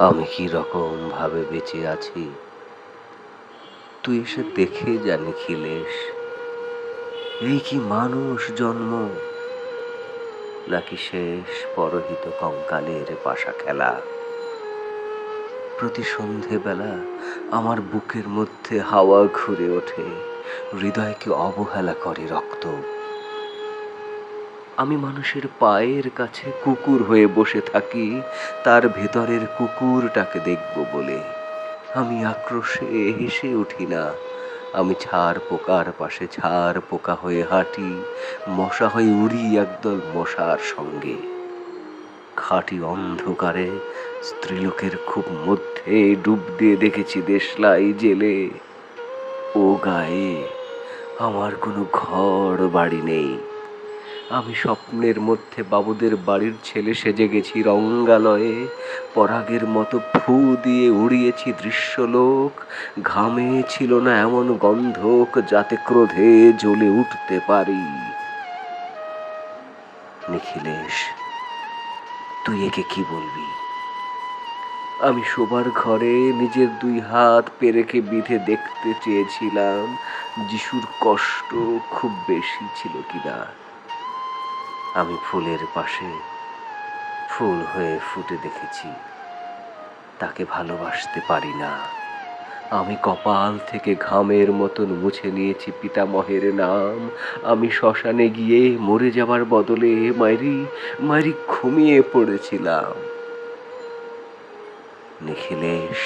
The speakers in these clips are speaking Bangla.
আমি কি রকম ভাবে বেঁচে আছি? তুই এসে দেখে যা নিখিলেশ। এই কি মানুষ জন্ম? নাকি শেষ পরহিত কঙ্কালের পাশা খেলা? প্রতি সন্ধেবেলা আমার বুকের মধ্যে হাওয়া ঘুরে ওঠে, হৃদয়কে অবহেলা করে রক্ত। আমি মানুষের পায়ের কাছে কুকুর হয়ে বসে থাকি, তার ভেতরের কুকুরটাকে দেখব বলে। আমি আক্রোশে হেসে উঠি না। আমি ছাড় পোকার পাশে ছাড় পোকা হয়ে হাঁটি, মশা হয়ে উড়ি একদল মশার সঙ্গে। খাঁটি অন্ধকারে স্ত্রীলোকের খুব মধ্যে ডুব দিয়ে দেখেছি দেশলাই জেলে। ও গায়ে আমার কোনো ঘর বাড়ি নেই। আমি স্বপ্নের মধ্যে বাবুদের বাড়ির ছেলে সেজে গেছি রঙ্গালয়ে। পরাগের মতো ফু দিয়ে উড়িয়েছি দৃশ্যলোক। ঘামে ছিল না এমন গন্ধক যাতে ক্রোধে জ্বলে উঠতে পারি। নিখিলেশ, তুই একে কি বলবি? আমি শোবার ঘরে নিজের দুই হাত পেরেকে বিধে দেখতে চেয়েছিলাম। যিশুর কষ্ট খুব বেশি ছিল কিনা। আমি ফুলের পাশে ফুল হয়ে ফুটে দেখেছি। তাকে ভালোবাসতে পারি না। আমি কপাল থেকে ঘামের মতন মুছে নিয়েছি পিতামহের নাম। আমি শ্মশানে গিয়ে মরে যাবার বদলে মাইরি মাইরি ঘুমিয়ে পড়েছিলাম। নিখিলেশ,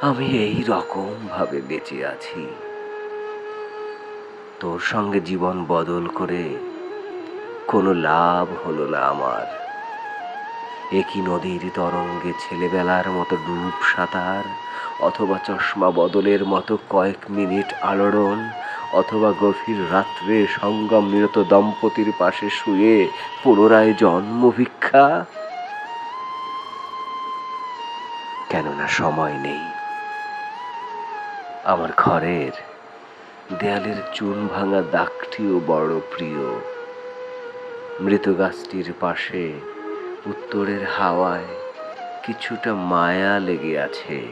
আমি এই রকম ভাবে বেঁচে আছি। তোর সঙ্গে জীবন বদল করে কোনো লাভ হলো না আমার। একই নদীর তরঙ্গে ছেলেবেলার মতো ডুব সাঁতার, অথবা চশমা বদলের মতো কয়েক মিনিট আলোড়ন, অথবা গভীর রাত্রে সঙ্গম নিরত দম্পতির পাশে শুয়ে পুনরায় জন্ম ভিক্ষা কেননা সময় নেই। আমার ঘরের দেয়ালের চুন ভাঙা দাগটিও বড় প্রিয়। মৃত গাছটির পাশে উত্তরের হাওয়ায় কিছুটা মায়া লেগে আছে।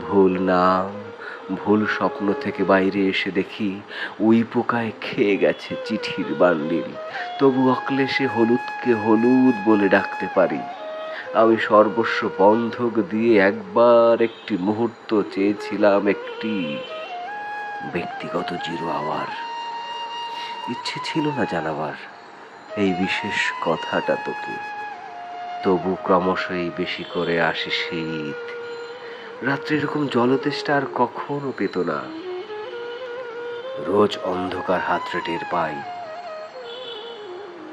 ভুল নাম, ভুল স্বপ্ন থেকে বাইরে এসে দেখি ওই পোকায় খেয়ে গেছে চিঠির বান্ডিল। তবু অক্লেশে হলুদকে হলুদ বলে ডাকতে পারি। আমি সর্বস্ব বন্ধক দিয়ে একবার একটি মুহূর্ত চেয়েছিলাম একটি ব্যক্তিগত জিরো আওয়ার। ইচ্ছে ছিল না জানাবার। এই বিশেষ কথাটা তোকে। তবু ক্রমশই বেশি করে আসে শীত। রাত্রে এরকম জলতেষ্টা আর কখনো পেত না। রোজ অন্ধকার হাতড়ে টের পাই।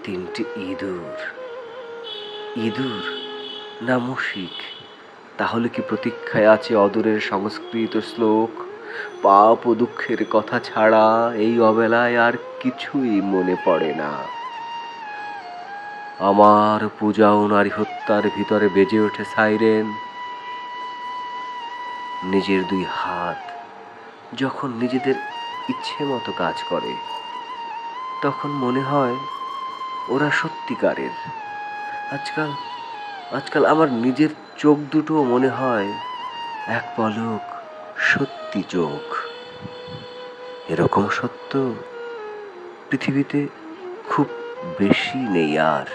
তিনটি ইঁদুর। ইঁদুর না মুশিক তাহলে কি প্রতীক্ষায় আছে অদূরের সংস্কৃত শ্লোক? পাপ ও দুঃখের কথা ছাড়া এই অবেলায় আর কিছুই মনে পড়ে না। আমার পূজা ও নারী হত্যার ভিতরে বেজে ওঠে সাইরেন। নিজের দুই হাত যখন নিজেদের ইচ্ছে মতো কাজ করে, তখন মনে হয় ওরা সত্যিকারের। আজকাল আজকাল আমার নিজের চোখ দুটো মনে হয় এক পলক সত্যি যোগ। এরকম সত্য পৃথিবীতে খুব বেশি নেই আর।